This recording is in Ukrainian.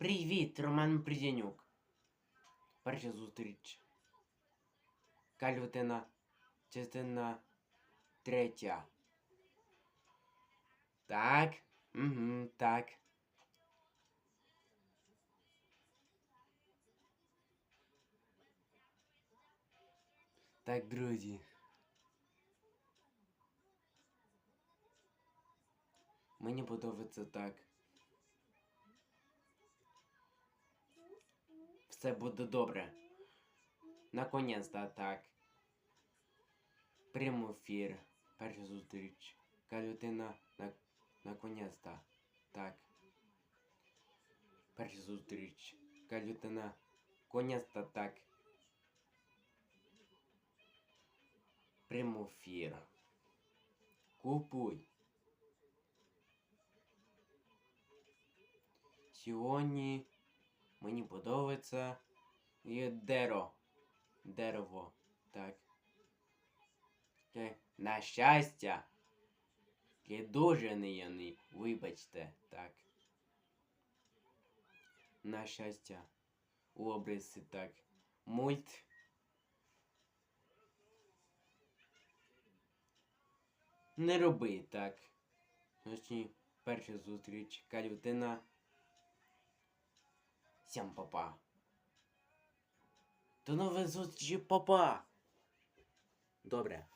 Привіт, Роман Придянюк. Перша зустріч. Калютина. Частина третя. Так. Угу, так. Так, друзі. Мені подобається так. Все буде добре. Наконець-то так. Прямий ефір. Перша зустріч. Калютина на... наконець-то так. Перша зустріч. Калютина. Конець-то так. Прямий ефір. Купуй. Сьогодні мені подобається і дерево. Дерево. Так. На щастя. Я дуже неяний. Вибачте, так. На щастя. Обриси так. Мульт. Не роби так. Значить, перша зустріч. Калютина. Всім папа. До нових зустрічі, папа. Добре.